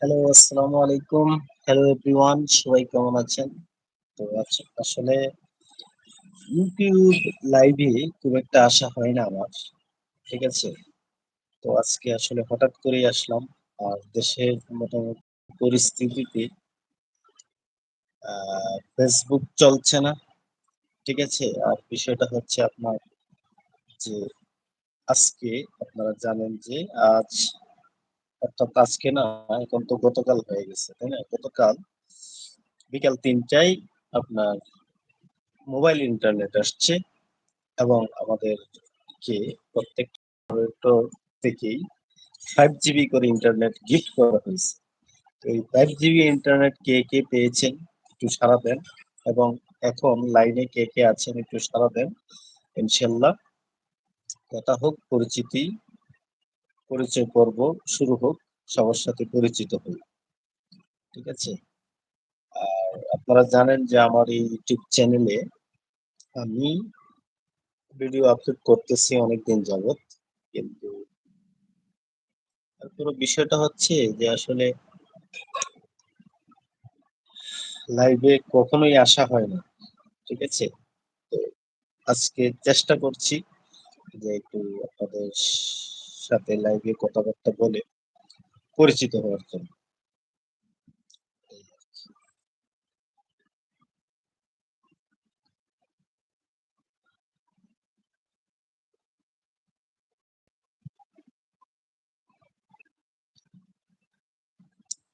Hello, আসসালামু আলাইকুম। Hello everyone সবাই কেমন আছেন? তো আসলে YouTube লাইভে খুব একটা আসা হয় না আমার। ঠিক আছে? তো আজকে আসলে হঠাৎ করেই আসলাম। আর দেশের মোটামুটি পরিস্থিতিতে Facebook চলছে না। ঠিক আছে? আর বিষয়টা হচ্ছে আপনার যে আজকে আপনারা জানেন যে আজ অর্থাৎ আজকে না এখন তো গতকাল হয়ে গেছে, তাই না? গতকাল বিকাল ৩টায় আপনার মোবাইল ইন্টারনেট আসছে এবং আমাদেরকে প্রত্যেক অপারেটর থেকেই 5 জিবি করে ইন্টারনেট গিফট করা হয়েছে। এই 5 জিবি ইন্টারনেট কে, কে পেয়েছেন একটু সাড়া দেন এবং এখন লাইনে কে, কে আছেন একটু সাড়া দেন। ইনশাল্লাহ কথা হোক, পরিচিতি, পরিচয় পর্ব শুরু হোক, সবার সাথে পরিচিত হই। ঠিক আছে? আর আপনারা জানেন যে আমার এই ইউটিউব চ্যানেলে আমি ভিডিও আপলোড করতেছি অনেকদিন যাবৎ। কিন্তু পুরো বিষয়টা হচ্ছে যে আসলে লাইভে কখনোই আসা হয় না। ঠিক আছে? তো আজকে চেষ্টা করছি যে একটু আপনাদের সাথে লাইভে কথাবার্তা বলে পরিচিত হওয়ার জন্য।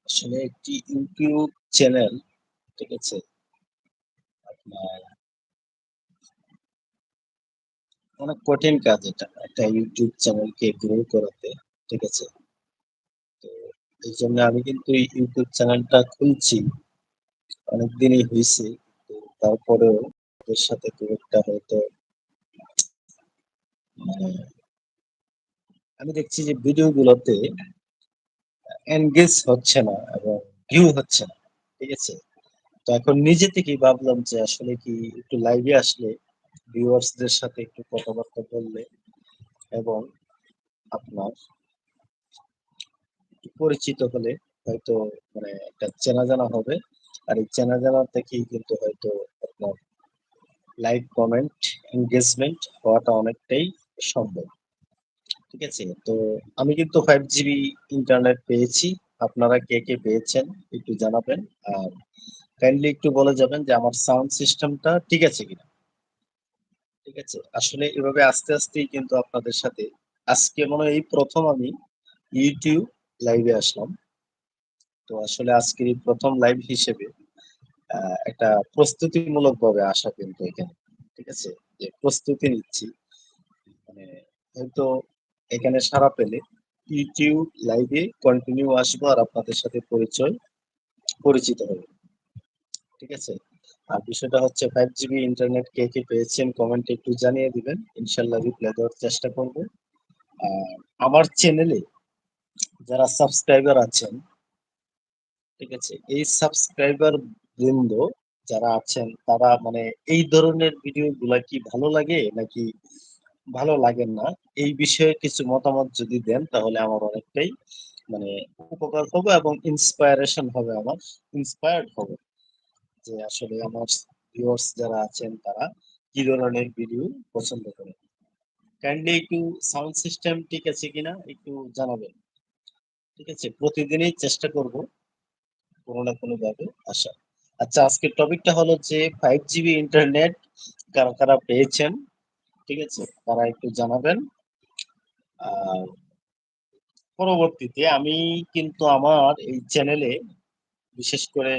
আসলে একটি ইউটিউব চ্যানেল ঠিক আছে? আপনার অনেক কঠিন কাজ এটা। একটা ইউটিউব চ্যানেলকে গ্রো করাতে। ঠিক আছে? তো এই জন্য আমি কিন্তু ইউটিউব চ্যানেলটা খুলছি। অনেকদিনই হইছে। তো তারপরেও ওদের সাথে খুব একটা হয়তো মানে আমি দেখছি যে ভিডিওগুলোতে এনগেজ হচ্ছে না এবং ভিউ হচ্ছে না। ঠিক আছে? তো এখন নিজে থেকেই ভাবলাম যে আসলে কি একটু লাইভে আসলে ভিউয়ার্স দের সাথে একটু কথাবার্তা বললে এবং আপনার পরিচিত হলে হয়তো মানে একটা চেনা জানা হবে। আর এই চেনা জানা থেকেই কিন্তু হয়তো আপনার লাইক, কমেন্ট, এনগেজমেন্ট হওয়াটা অনেকটাই সম্ভব। ঠিক আছে? তো আমি কিন্তু ফাইভ জিবি ইন্টারনেট পেয়েছি। আপনারা কে, কে পেয়েছেন একটু জানাবেন। আর কাইন্ডলি একটু বলে যাবেন যে আমার সাউন্ড সিস্টেমটা ঠিক আছে কিনা? ঠিক আছে? আসলে এভাবে আস্তে, আস্তেই কিন্তু আপনাদের সাথে আজকে মনে হয় এই প্রথম আমি YouTube লাইভে আসলাম। তো আসলে আজকের এই ১ম লাইভ হিসেবে একটা প্রস্তুতিমূলকভাবে আসা কিন্তু এখানে। ঠিক আছে? যে প্রস্তুতি নিচ্ছি। মানে হয়তো এখানে সাড়া পেলে YouTube লাইভে কন্টিনিউ আসব আর আপনাদের সাথে পরিচয় পরিচিত হবে ঠিক আছে? আর বিষয়টা হচ্ছে ফাইভ জিবি ইন্টারনেট কে, কে পেয়েছেন কমেন্টে একটু জানিয়ে দিবেন। ইনশাল্লাহ রিপ্লাই দেওয়ার চেষ্টা করব। আমার চ্যানেলে যারা সাবস্ক্রাইবার আছেন ঠিক আছে? এই সাবস্ক্রাইবার বৃন্দ যারা আছেন তারা মানে এই ধরনের ভিডিওগুলা কি ভালো লাগে নাকি ভালো লাগে না? এই বিষয়ে কিছু মতামত যদি দেন তাহলে আমার অনেকটাই মানে উপকার হবে এবং ইন্সপায়ারেশন হবে আমার। ইন্সপায়ার্ড হব। যে আসলে আমার ভিউয়ার্স যারা আছেন তারা কি ধরনের ভিডিও পছন্দ করেন। কাইন্ডলি একটু সাউন্ড সিস্টেম ঠিক আছে কিনা একটু জানাবেন। ঠিক আছে? প্রতিদিনই চেষ্টা করব কোনো না কোনোভাবে আসা। আচ্ছা আজকের টপিকটা হলো যে ফাইভ জিবি ইন্টারনেট কারা, কারা পেয়েছেন? ঠিক আছে? তারা একটু জানাবেন। আর পরবর্তীতে আমি কিন্তু আমার এই চ্যানেলে বিশেষ করে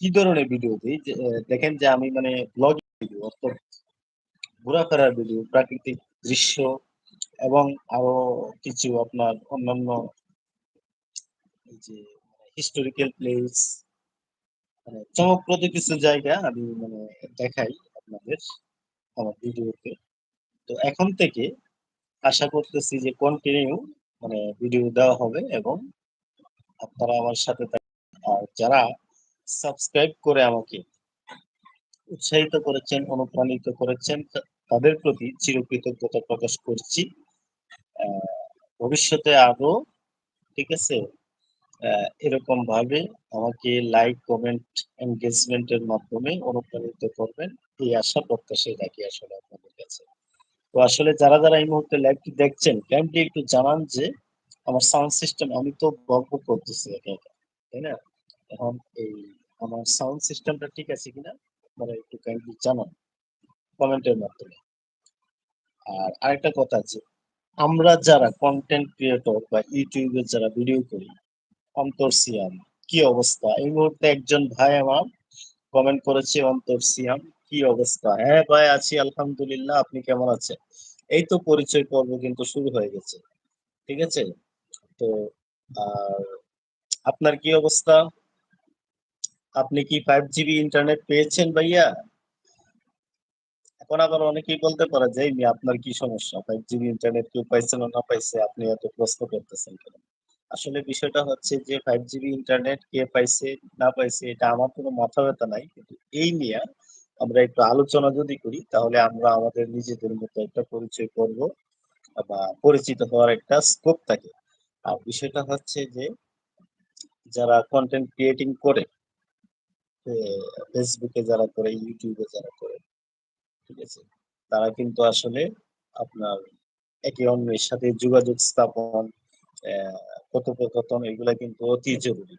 কি ধরনের ভিডিও দেই দেখেন যে আমি মানে ব্লগিং ভিডিও অর্থাৎ ঘোরাফেরার ভিডিও, প্রাকৃতিক দৃশ্য এবং আরও কিছু আপনার অন্যান্য যে হিস্টোরিক্যাল প্লেস মানে চমকপ্রদ কিছু জায়গা আমি মানে দেখাই আপনাদের আমার ভিডিওতে। তো এখন থেকে আশা করতেছি যে কন্টিনিউ মানে ভিডিও দেওয়া হবে এবং আপনারা আমার সাথে। আর যারা সাবস্ক্রাইব করে আমাকে উৎসাহিত করেছেন, অনুপ্রাণিত করেছেন তাদের প্রতি চিরকৃতজ্ঞতা প্রকাশ করছি। ভবিষ্যতে আরও ঠিক আছে? এরকম ভাবে আমাকে লাইক, কমেন্ট, এনগেজমেন্ট এর মাধ্যমে অনুপ্রাণিত করবেন। এই আশা প্রত্যাশাই রাখি আসলে আপনাদের কাছে। তো আসলে যারা, যারা এই মুহূর্তে লাইভটি দেখছেন কাইন্ডলি একটু জানান যে আমার সাউন্ড সিস্টেম আমি তো গল্প করতেছি একা, একা। তাই না? এখন এই আমার সাউন্ড সিস্টেমটা ঠিক আছে কিনা আপনারা একটু কাইন্ডলি জানান কমেন্টের মাধ্যমে। আর আরেকটা কথা আছে। আমরা যারা কন্টেন্ট ক্রিয়েটর বা এ যারা ভিডিও করি, অন্তর সিয়াম কি অবস্থা? এই মুহূর্তে একজন ভাই আমার কমেন্ট করেছে অন্তর সিয়াম কি অবস্থা? হ্যাঁ ভাই আছি আলহামদুলিল্লাহ। আপনি কেমন আছেন? এই তো পরিচয় পর্ব কিন্তু শুরু হয়ে গেছে। ঠিক আছে? তো আর আপনার কি অবস্থা? আপনি কি ফাইভ জিবি ইন্টারনেট পেয়েছেন ভাইয়া? এখন আবার অনেকেই বলতে পারে যে, "এই আপনার কি সমস্যা? ফাইভ জিবি ইন্টারনেট কেউ পাইছে না পাইছে আপনি এত প্রশ্ন করতেছেন কেন?" আসলে বিষয়টা হচ্ছে যে ফাইভ জিবি ইন্টারনেট কে পাইছে, না পাইছে এটা আমার কোনো মাথা ব্যাথা নাই। কিন্তু এই নিয়ে আমরা একটু আলোচনা যদি করি তাহলে আমরা আমাদের নিজেদের মতো একটা পরিচয় করব বা পরিচিত হওয়ার একটা স্কোপ থাকে। আর বিষয়টা হচ্ছে যে যারা কন্টেন্ট ক্রিয়েটিং করে এ যারা করে, ইউটিউবে যারা করে, ঠিক আছে? তারা কিন্তু আসলে আপনার একে অন্যের সাথে যোগাযোগ স্থাপন, কথোপকথন এগুলা কিন্তু অতি জরুরি।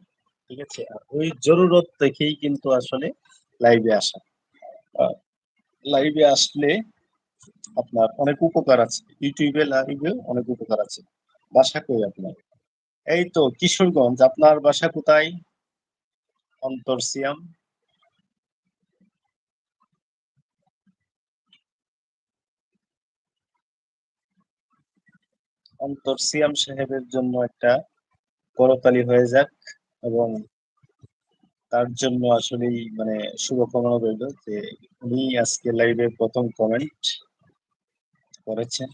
ঠিক আছে? আর ওই জরুরত দেখেই কিন্তু আসলে লাইভে আসা। লাইভে আসলে আপনার অনেক উপকার আছে। ইউটিউবে লাইভে অনেক উপকার আছে। বাসা কই আপনার? এই তো কিশোরগঞ্জ। আপনার বাসা কোথায়? অন্তর অন্তর সিয়াম সাহেবের জন্য একটা করতালি হয়ে যাক এবং তার জন্য আসলেই মানে শুভকামনা রইল যে উনি আজকে লাইভে প্রথম কমেন্ট করেছেন।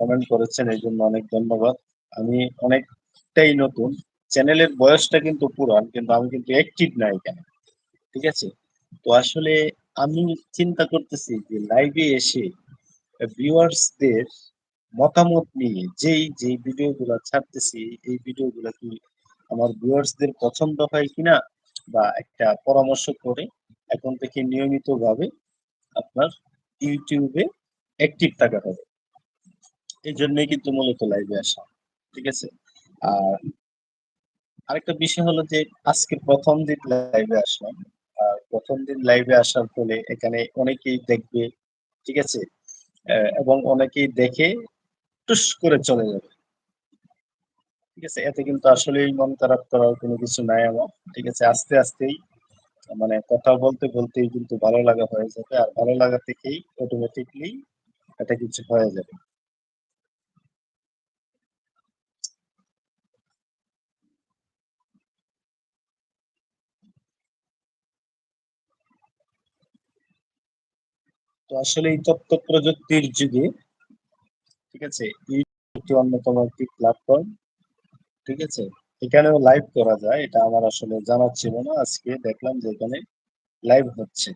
কমেন্ট করেছেন, এই জন্য অনেক ধন্যবাদ। আমি অনেকটাই নতুন। চ্যানেলের বয়সটা কিন্তু পুরান, কিন্তু আমি কিন্তু অ্যাক্টিভ না এখানে। ঠিক আছে? তো আসলে আমি চিন্তা করতেছি যে লাইভে এসে ভিউয়ার্সদের মতামত নিয়ে যেই, যেই ভিডিওগুলা ছাড়তেছি এই ভিডিওগুলা কি আমার ভিউয়ার্সদের পছন্দ হয় কিনা বা একটা পরামর্শ করে এখন থেকে নিয়মিতভাবে আপনার ইউটিউবে অ্যাক্টিভ থাকা হবে। এই জন্যই কিন্তু মূলত লাইভে আসা। ঠিক আছে? আর আরেকটা বিষয় হলো যে আজকে প্রথম দিন লাইভে আসলাম। আর প্রথম দিন লাইভে আসার ফলে এখানে অনেকেই দেখবে। ঠিক আছে? এবং অনেকেই দেখে টুস করে চলে যাবে। ঠিক আছে? এতে কিন্তু আসলেই মন খারাপ করার কোনো কিছু নাই আমার। ঠিক আছে? আস্তে, আস্তেই মানে কথা বলতে, বলতেই কিন্তু ভালো লাগা হয়ে যাবে। আর ভালো লাগা থেকেই অটোমেটিকলি একটা কিছু হয়ে যাবে। তো আসলে এই তথ্য প্রযুক্তির যুগে ঠিক আছে? ইউটিউব অন্যতম একটি প্ল্যাটফর্ম। ঠিক আছে? এখানেও লাইভ করা যায়। এটা আমার আসলে জানা ছিল না। আজকে দেখলাম যে এখানে লাইভ হচ্ছে।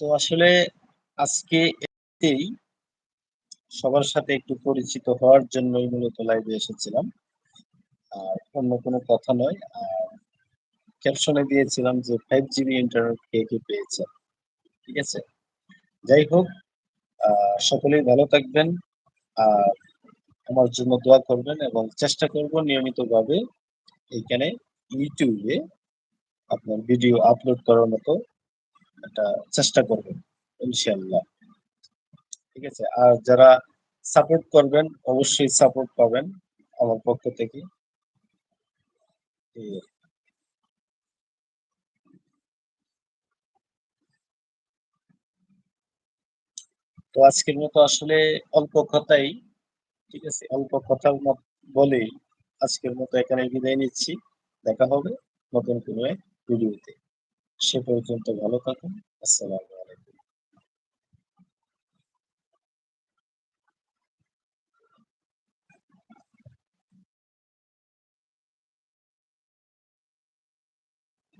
তো আসলে আজকে এমনিতেই সবার সাথে একটু পরিচিত হওয়ার জন্যই মূলত লাইভে এসেছিলাম। আর অন্য কোনো কথা নয়। আর ক্যাপশনে দিয়েছিলাম যে ফাইভ জিবি ইন্টারনেট কে, কে পেয়েছেন? ঠিক আছে? যাই হোক সকলেই ভালো থাকবেন। আর আমার জন্য দোয়া করবেন এবং চেষ্টা করব নিয়মিতভাবে এইখানে ইউটিউবে আপনার ভিডিও আপলোড করার মতো একটা চেষ্টা করবেন ইনশাআল্লাহ। ঠিক আছে? আর যারা সাপোর্ট করবেন, অবশ্যই সাপোর্ট পাবেন আমার পক্ষ থেকে। তো আজকের মতো আসলে অল্প কথাই, ঠিক আছে? অল্প কথার বলেই আজকের মতো এখানে বিদায় নিচ্ছি। দেখা হবে নতুন কোনো ভিডিওতে। সে পর্যন্ত ভালো থাকুন। আসসালামু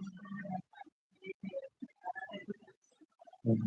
আলাইকুম। হুম।